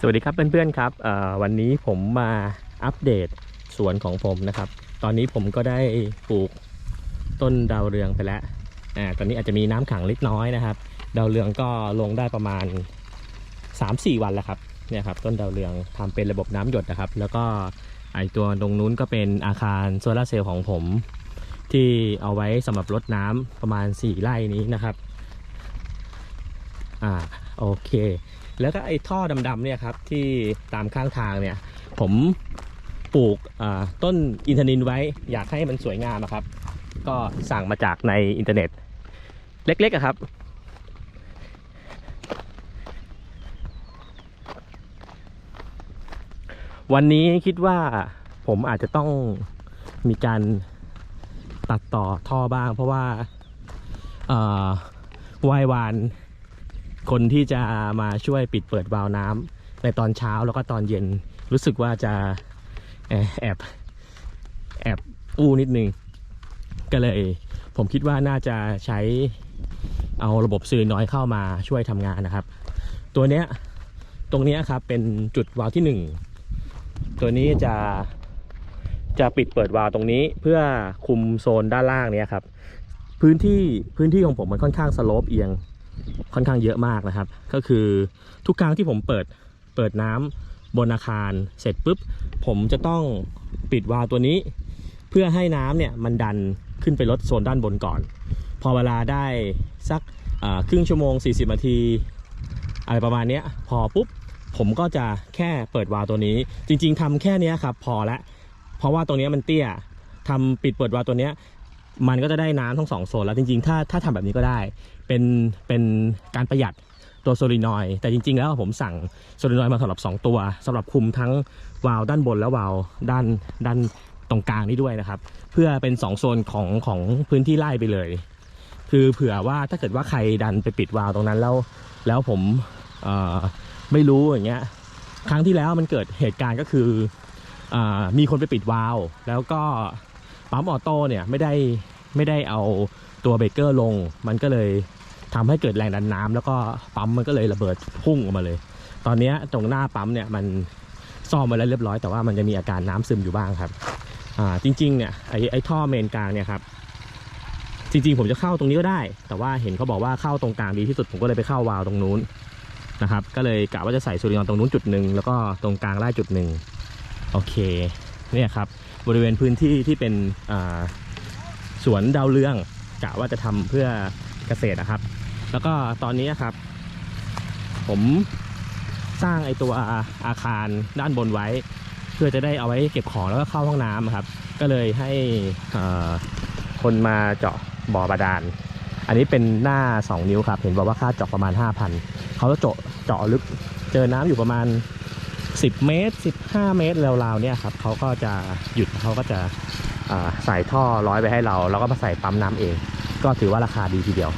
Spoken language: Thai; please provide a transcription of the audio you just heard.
สวัสดีครับเพื่อนๆครับวันนี้ผมมาอัปเดตสวนของผมนะครับ ตอนนี้ผมก็ได้ปลูกต้นดาวเรืองไปแล้วอ่าตอนนี้อาจจะมีน้ำขังเล็กน้อยนะครับ ดาวเรืองก็ลงได้ประมาณ 3-4 วันแล้วครับเนี่ยครับต้นดาวเรืองทำเป็นระบบน้ำหยดนะครับ แล้วก็ไอตัวตรงนู้นก็เป็นอาคารโซลาเซลล์ของผม ที่เอาไว้สำหรับรดน้ำประมาณ 4 ไร่นี้นะครับอ่า โอเค แล้วก็ไอ้ท่อดำๆเนี่ยครับที่ตามข้างทางเนี่ย ผมปลูกต้นอินทนินไว้อยากให้มันสวยงามอะครับ ก็สั่งมาจากในอินเทอร์เน็ต เล็กๆครับ วันนี้คิดว่าผมอาจจะต้องมีการตัดต่อท่อบ้างเพราะว่าวายวาน คนที่จะมาช่วยปิดเปิดวาล์วน้ำในตอนเช้าแล้วก็ตอนเย็นรู้สึกว่าจะแอบแอบอู้นิดนึง ก็เลย ผมคิดว่าน่าจะใช้เอาระบบสื่อน้อยเข้ามาช่วยทำงานนะครับ ตัวเนี้ยตรงเนี้ยครับเป็นจุดวาล์วที่หนึ่งตัวนี้จะจะปิดเปิดวาล์วตรงนี้เพื่อคุมโซนด้านล่างเนี้ยครับ พื้นที่พื้นที่ของผมมันค่อนข้างสโลปเอียง ค่อนข้างเยอะมากนะครับ ก็คือทุกครั้งที่ผมเปิดเปิดน้ำบนอาคารเสร็จปุ๊บผมจะต้องปิดวาล์วตัวนี้ เพื่อให้น้ำเนี่ยมันดันขึ้นไปลดโซนด้านบนก่อน พอเวลาได้สักครึ่งชั่วโมง 40นาที อะไรประมาณนี้พอปุ๊บผมก็จะแค่เปิดวาล์วตัวนี้ จริง ๆทำแค่นี้ครับพอละเพราะว่าตรงนี้มันเตี้ยทำปิดเปิดวาล์วตัวเนี้ย มันก็จะได้น้ำทั้งสองโซนแล้วจริงๆ ถ้าถ้าทำแบบนี้ก็ได้ เป็นเป็นการประหยัดตัวโซลินอยด์แต่จริงๆ แล้วผมสั่งโซลินอยด์มาสำหรับ 2 ตัวสำหรับคุมทั้งวาล์วด้านบนและวาล์วด้านด้านตรงกลางนี้ด้วยนะครับ เพื่อเป็น 2 โซนของของพื้นที่ไล่ไปเลย คือเผื่อว่าถ้าเกิดว่าใครดันไปปิดวาล์วตรงนั้นแล้ว แล้วผมเออไม่รู้อย่างเงี้ยครั้งที่แล้วมันเกิดเหตุการณ์ก็คืออามีคนไปปิดวาล์วแล้วก็ปั๊มออโต้เนี่ยไม่ได้ ไม่ได้เอาตัวเบรกเกอร์ลง มันก็เลยทำให้เกิดแรงดันน้ำแล้วก็ปั๊มมันก็เลยระเบิดพุ่งออกมาเลย ตอนนี้ตรงหน้าปั๊มเนี่ยมันซ่อมมาแล้วเรียบร้อยแต่ว่ามันจะมีอาการน้ำซึมอยู่บ้างครับอ่าจริงๆเนี่ยไอ้ไอ้ท่อเมนกลางเนี่ยครับจริงๆผมจะเข้าตรงนี้ก็ได้ แต่ว่าเห็นเขาบอกว่าเข้าตรงกลางดีที่สุดผมก็เลยไปเข้าวาล์วตรงนู้นนะครับ ก็เลยกะว่าจะใส่โซลิยด์ตรงนู้นจุดหนึ่งแล้วก็ตรงกลางได้จุดหนึ่งโอเคเนี่ยครับบริเวณพื้นที่ที่เป็นอ่า สวนดาวเรืองกะว่าจะทำเพื่อเกษตรนะครับ แล้วก็ตอนนี้ครับ ผมสร้างไอตัวอาคารด้านบนไว้ เพื่อจะได้เอาไว้เก็บของแล้วก็เข้าห้องน้ำครับ ก็เลยให้คนมาเจาะบ่อบาดาล อันนี้เป็นหน้า 2 นิ้วครับ เห็นบอกว่าค่าเจาะประมาณ 5,000เขาจะเจาะเจาะลึกเจอน้ำอยู่ประมาณ 10 เมตร 15 เมตรราวๆเนี่ยครับเขาก็จะหยุดเขาก็จะ อ่าใส่ท่อร้อยไปให้เรา แล้วก็มาใส่ปั๊มน้ำเอง ก็ถือว่าราคาดีทีเดียว